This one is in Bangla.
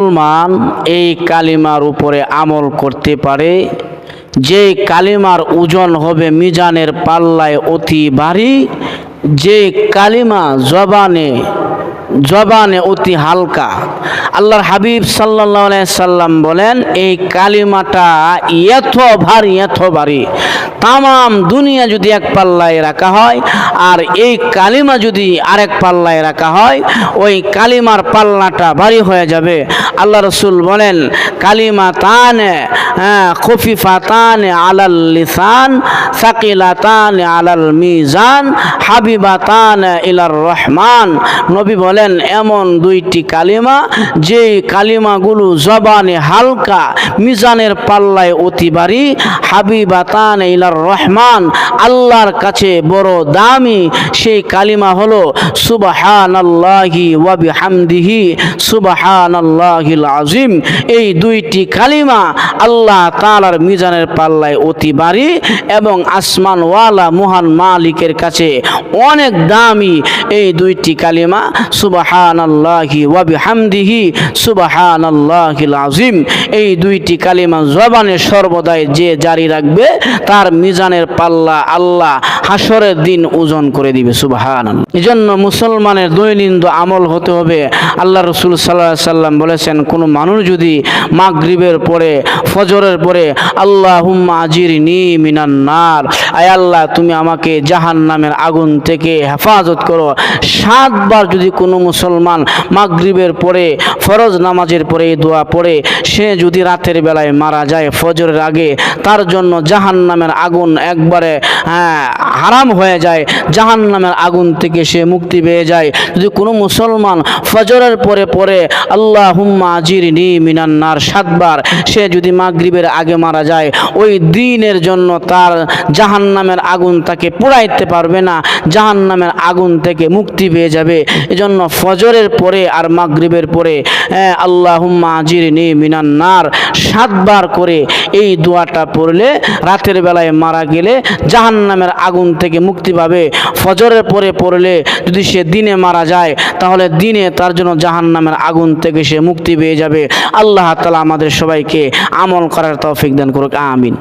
মুসলমান এই কালিমার উপরে আমল করতে পারে। যে কালিমার ওজন হবে মিজানের পাল্লায় অতি ভারী, যে কালিমা জবানে জবানে অতি হালকা। আল্লাহর হাবিব সাল্লাহ সাল্লাম বলেন, এই কালিমাটা এত ভারী এত ভারী তামাম দুনিয়া যদি এক পাল্লায় রাখা হয়, আর এই কালিমা যদি আরেক পাল্লায় রাখা হয়, ওই কালিমার পাল্লাটা ভারী হয়ে যাবে। আল্লাহ রসুল বলেন কালিমা তানে হ্যাঁ খফিফা তানে আলাল লিসান সাকিলা তানে আলাল মিজান হাবিবা তানে ইলার রহমান। নবী বলেন, এমন দুইটি কালিমা যে কালিমাগুলো জবানে হালকা, মিজানের পাল্লায় অতি ভারী হাবিবা তানে ইলার রহমান, আল্লাহর কাছে বড় দামি সেই কালিমা হলো সুবাহান আল্লাহি ওয়াবি হামদিহি সুবাহান আল্লাহিল আজিম এই দুইটি কালিমা আল্লাহ তালার মিজানের পাল্লায় অতি বাড়ি এবং আসমানওয়ালা মহান মালিকের কাছে অনেক দামি এই দুইটি কালিমা সুবাহান আল্লাহি ওয়াবি হামদিহি সুবাহান আল্লাহিল আজিম এই দুইটি কালিমা জবানে সর্বদাই যে জারি রাখবে তার মিজানের পাল্লা আল্লাহ হাসরের দিন ওজন করে দিবে সুবাহান জন্য মুসলমানের দৈনন্দিন আমল হতে হবে। আল্লাহ রসুল সাল্লাহ সাল্লাম বলেছেন, কোনো মানুষ যদি মাগরিবের পরে, ফজরের পরে আল্লাহ আজির নি মিনান্নার আয় আল্লাহ, তুমি আমাকে জাহান নামের আগুন থেকে হেফাজত করো। সাতবার যদি কোনো মুসলমান মাগরিবের পরে, ফরজ নামাজের পরে দোয়া পড়ে, সে যদি রাতের বেলায় মারা যায় ফজরের আগে, তার জন্য জাহান নামের আগুন একবারে হ্যাঁ, হারাম হয়ে যায় জাহান নামের আগুন থেকে সে মুক্তি পেয়ে যায়। যদি কোনো মুসলমান ফজরের পরে পরে আল্লাহ হুম্মা আজির নি মিনান্নার সাতবার সে যদি মাগরিবের আগে মারা যায়, ওই দিনের জন্য তার জাহান নামের আগুন তাকে পোড়াইতে পারবে না জাহান নামের আগুন থেকে মুক্তি পেয়ে যাবে। এজন্য ফজরের পরে আর মাগরিবের পরে আল্লাহ আজির নি মিনান্নার সাতবার করে এই দোয়াটা পড়লে রাতের বেলায় মারা গেলে জাহান নামের আগুন থেকে মুক্তি পাবে। ফজরের পরে পড়লে যদি সে দিনে মারা যায়, তাহলে দিনে তার জন্য জাহান নামের আগুন থেকে সে মুক্তি পেয়ে যাবে। আল্লাহ তালা আমাদের সবাইকে আমল করার তৌফিক দান করুক, আমিন।